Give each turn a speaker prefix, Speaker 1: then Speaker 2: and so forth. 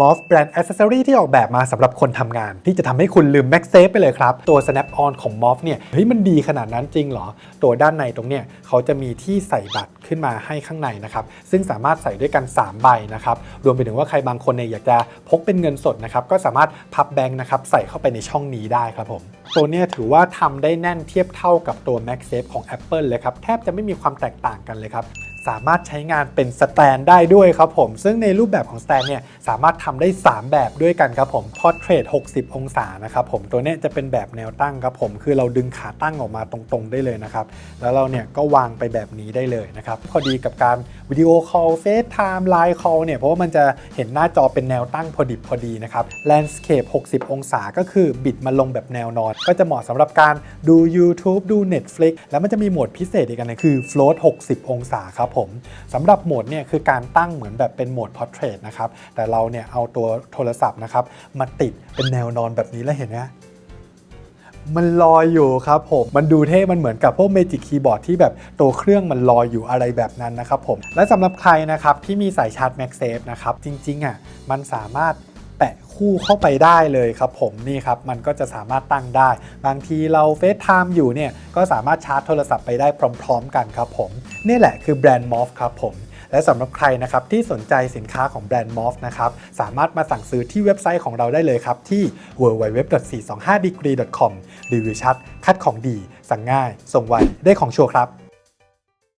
Speaker 1: มอฟแบรนด์อ c เซ s ซอรีที่ออกแบบมาสำหรับคนทำงาน ที่จะทำให้คุณลืม MagSafe ไปเลยครับ ตัว Snap On ของ m o f เนี่ยเฮ้ยมันดีขนาดนั้นจริงเหรอ ตัวด้านในตรงเนี้ยเขาจะมีที่ใส่บัตรขึ้นมาให้ข้างในนะครับ ซึ่งสามารถใส่ด้วยกัน 3 ใบนะครับ รวมไปถึงว่าใครบางคนเนี่ยอยากจะพกเป็นเงินสดนะครับ ก็สามารถพับแบงค์นะครับใส่เข้าไปในช่องนี้ได้ครับผมตัวเนี้ยถือว่าทำได้แน่นเทียบเท่ากับตัว MagSafe ของ Apple เลยครับแทบจะไม่มีความแตกต่างกันเลยครับ สามารถใช้งานเป็นสแตนได้ด้วยครับผม ซึ่งในรูปแบบของสแตนเนี่ยสามารถทำได้ 3 แบบด้วยกันครับผม Portrait 60 องศานะครับผมตัวนี้จะเป็นแบบแนวตั้งครับผมคือเราดึงขาตั้งออกมาตรงๆได้เลยนะครับแล้วเราเนี่ยก็วางไปแบบนี้ได้เลยนะครับพอดีกับการวิดีโอคอลเฟซไทม์ไลน์คอลเนี่ยเพราะว่ามันจะเห็นหน้าจอเป็นแนวตั้งพอดิบพอดีนะครับ Landscape 60 องศาก็คือบิดมาลงแบบแนวนอน ก็จะเหมาะสำหรับการดู YouTube ดู Netflix แล้วมันจะมีโหมดพิเศษอีกอันนึงคือ Float 60 องศาครับผมสำหรับโหมดเนี่ยคือการตั้งเหมือนแบบเป็นโหมด Portrait นะครับ แต่เราเนี่ยเอาตัวโทรศัพท์นะครับมาติดเป็นแนวนอนแบบนี้แล้วเห็นไหมมันลอยอยู่ครับผม มันดูเท่ มันเหมือนกับพวก Magic Keyboard ที่แบบตัวเครื่องมันลอยอยู่อะไรแบบนั้นนะครับผม และสำหรับใครนะครับที่มีสายชาร์จ MagSafe นะครับ จริงๆอะมันสามารถ คู่เข้าไปได้เลยครับผมนี่ครับมันก็จะสามารถตั้งได้ บางทีเราเฟซไทม์อยู่เนี่ยก็สามารถชาร์จโทรศัพท์ไปได้พร้อม ๆ กันครับผมนี่แหละคือแบรนด์ Morph ครับผมและสำหรับใครนะครับที่สนใจสินค้าของแบรนด์ Morph นะครับสามารถมาสั่งซื้อที่เว็บไซต์ของเราได้เลยครับ ที่ www.425degree.com รีวิวชัด คัดของดี สั่งง่าย ส่งไวได้ของชัวร์ครับ